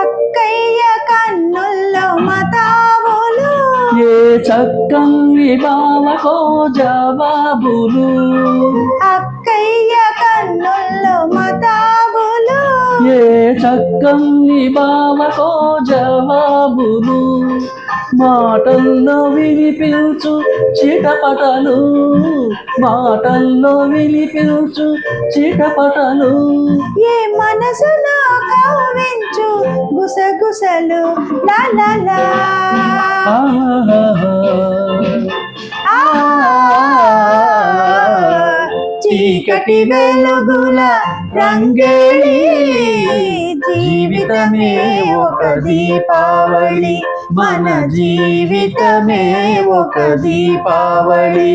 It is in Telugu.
అక్కయ్య కన్నుల్లో మతాబులు. ఏ చక్కని బావకో జవాబులు అక్కయ్య కన్నుల్లో మతాబులు. ఏ చక్కని బావకో జవాబులు మాటల్లో వినిపించు చిటపటలు మాటల్లో వినిపించు చిటపటలు ఏ మనసులో కవ్వించు గుసగుసలు లా లా లా ఆహాహా. ఆ, చీకటి వెలుగుల రంగేళి జీవితమే ఒక దీపావళి మన జీవితమే ఒక దీపావళి